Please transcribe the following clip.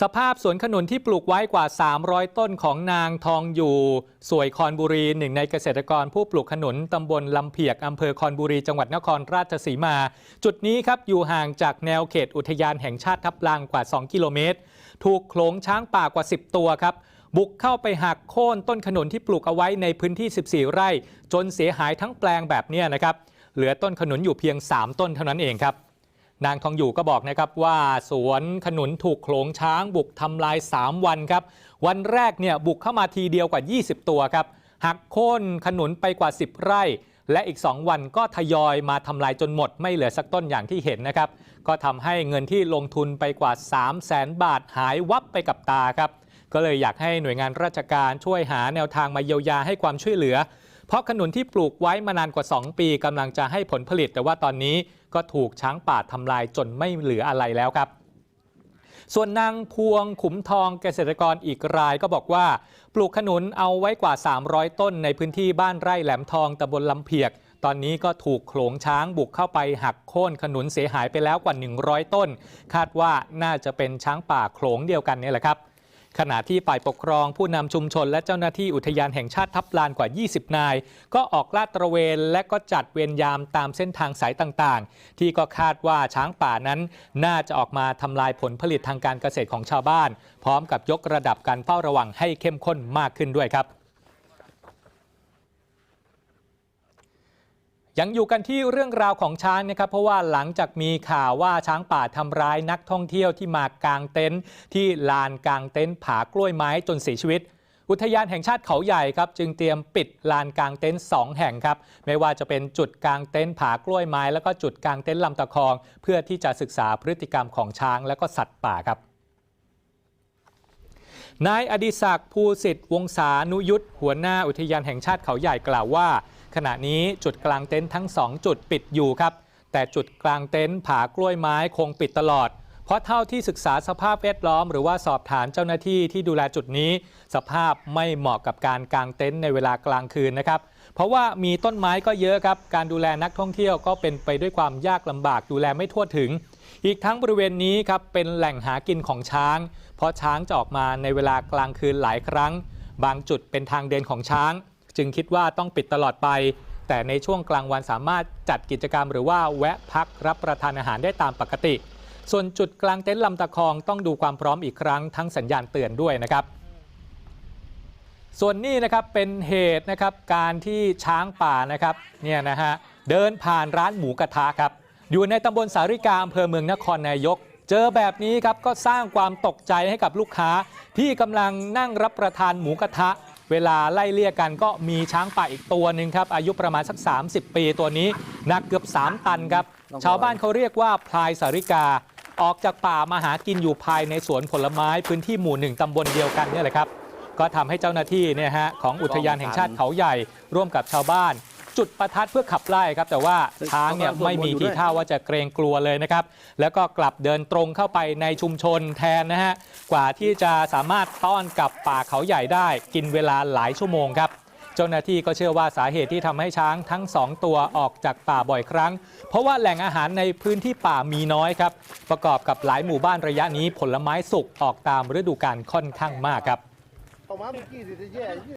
สภาพสวนขนุนที่ปลูกไว้กว่า 300 ต้นของนางทองอยู่ สวยคอนบุรีหนึ่งในเกษตรกรผู้ปลูกขนุนตำบลลำเพียกอำเภอคอนบุรีจังหวัดนครราชสีมา จุดนี้ครับอยู่ห่างจากแนวเขตอุทยานแห่งชาติทับลางกว่า 2 กิโลเมตร ถูกโขลงช้างป่ากว่า 10 ตัวครับ บุกเข้าไปหักโค่นต้นขนุนที่ปลูกเอาไว้ในพื้นที่ 14 ไร่ จนเสียหายทั้งแปลงแบบนี้นะครับเหลือต้นขนุนอยู่เพียง 3 ต้นเท่านั้นเองครับ นางทองอยู่ก็บอกนะครับว่าสวนขนุนถูกโขลงช้างบุกทำลาย 3 วันครับ วันแรกเนี่ยบุกเข้ามาทีเดียวกว่า 20 ตัวครับ หักโค่นขนุนไปกว่า 10 ไร่ และอีก 2 วันก็ทยอยมาทำลายจนหมดไม่เหลือสักต้นอย่างที่เห็นนะครับ ก็ทำให้เงินที่ลงทุนไปกว่า 3 0 0แสนบาทหายวับไปกับตาครับ ก็เลยอยากให้หน่วยงานราชการช่วยหาแนวทางมาเยียวยาให้ความช่วยเหลือ เพราะขนุนที่ปลูกไว้มานานกว่า 2 ปีกำลังจะให้ผลผลิต แต่ว่าตอนนี้ ก็ถูกช้างป่าทำลายจนไม่เหลืออะไรแล้วครับ ส่วนนางพวงขุมทองเกษตรกรอีกรายก็บอกว่า ปลูกขนุนเอาไว้กว่า 300 ต้นในพื้นที่บ้านไร่แหลมทองตำบลลำเพียกตอนนี้ก็ถูกโขลงช้างบุกเข้าไปหักโค่นขนุนเสียหายไปแล้วกว่า 100 ต้น คาดว่าน่าจะเป็นช้างป่าโขลงเดียวกันนี่แหละครับ ขณะที่ฝ่ายปกครองผู้นำชุมชนและเจ้าหน้าที่อุทยานแห่งชาติทับลานกว่า 20 นาย ก็ออกลาดตระเวนและก็จัดเวรยามตามเส้นทางสายต่างๆ ที่ก็คาดว่าช้างป่านั้น น่าจะออกมาทำลายผลผลิตทางการเกษตรของชาวบ้าน พร้อมกับยกระดับการเฝ้าระวังให้เข้มข้นมากขึ้นด้วยครับ ยังอยู่กันที่เรื่องราวของช้างนะครับ เพราะว่าหลังจากมีข่าวว่าช้างป่าทำร้ายนักท่องเที่ยวที่มากางเต็นท์ที่ลานกางเต็นท์ผากล้วยไม้จนเสียชีวิต อุทยานแห่งชาติเขาใหญ่ครับ จึงเตรียมปิดลานกางเต็นท์สองแห่งครับ ไม่ว่าจะเป็นจุดกางเต็นท์ผากล้วยไม้ แล้วก็จุดกางเต็นท์ลำตะคอง เพื่อที่จะศึกษาพฤติกรรมของช้างและก็สัตว์ป่าครับนายอดิศักดิ์ภูสิทธิ์วงศานุยุทธหัวหน้าอุทยานแห่งชาติเขาใหญ่กล่าวว่า ขณะนี้จุดกลางเต็นท์ทั้ง 2 จุดปิดอยู่ครับ แต่จุดกลางเต็นท์ผากล้วยไม้คงปิดตลอด เพราะเท่าที่ศึกษาสภาพแวดล้อม หรือว่าสอบถามเจ้าหน้าที่ที่ดูแลจุดนี้ สภาพไม่เหมาะกับการกางเต็นท์ในเวลากลางคืนนะครับ เพราะว่ามีต้นไม้ก็เยอะครับ การดูแลนักท่องเที่ยวก็เป็นไปด้วยความยากลำบากดูแลไม่ทั่วถึง อีกทั้งบริเวณนี้ครับเป็นแหล่งหากินของช้าง เพราะช้างจะออกมาในเวลากลางคืนหลายครั้ง บางจุดเป็นทางเดินของช้าง จึงคิดว่าต้องปิดตลอดไป แต่ในช่วงกลางวันสามารถจัดกิจกรรมหรือว่าแวะพักรับประทานอาหารได้ตามปกติ ส่วนจุดกลางเต็นท์ลำตะคองต้องดูความพร้อมอีกครั้งทั้งสัญญาณเตือนด้วยนะครับส่วนนี้นะครับเป็นเหตุนะครับการที่ช้างป่านะครับเนี่ยนะฮะเดินผ่านร้านหมูกระทะครับอยู่ในตำบลสาริกาอำเภอเมืองนครนายก เจอแบบนี้ครับก็สร้างความตกใจให้กับลูกค้าที่กำลังนั่งรับประทานหมูกระทะ เวลาไล่เลี่ยกันก็มีช้างป่าอีกตัวหนึ่งครับ อายุประมาณสัก 30 ปีตัวนี้หนักเกือบ 3 ตันครับ ชาวบ้านเขาเรียกว่าพลายสาริกา ออกจากป่ามาหากินอยู่ภายในสวนผลไม้พื้นที่หมู่หนึ่งตำบลเดียวกันเนี่ยแหละครับ ก็ทำให้เจ้าหน้าที่เนี่ยฮะของอุทยานแห่งชาติเขาใหญ่ร่วมกับชาวบ้าน จุดประทัดเพื่อขับไล่ครับ แต่ว่าช้างเนี่ยไม่มีทีท่าว่าจะเกรงกลัวเลยนะครับ แล้วก็กลับเดินตรงเข้าไปในชุมชนแทนนะฮะกว่าที่จะสามารถต้อนกลับป่าเขาใหญ่ได้กินเวลาหลายชั่วโมงครับเจ้าหน้าที่ก็เชื่อว่าสาเหตุที่ทำให้ช้างทั้งสองตัวออกจากป่าบ่อยครั้ง เพราะว่าแหล่งอาหารในพื้นที่ป่ามีน้อยครับ ประกอบกับหลายหมู่บ้านระยะนี้ผลไม้สุกออกตามฤดูกาลค่อนข้างมากครับ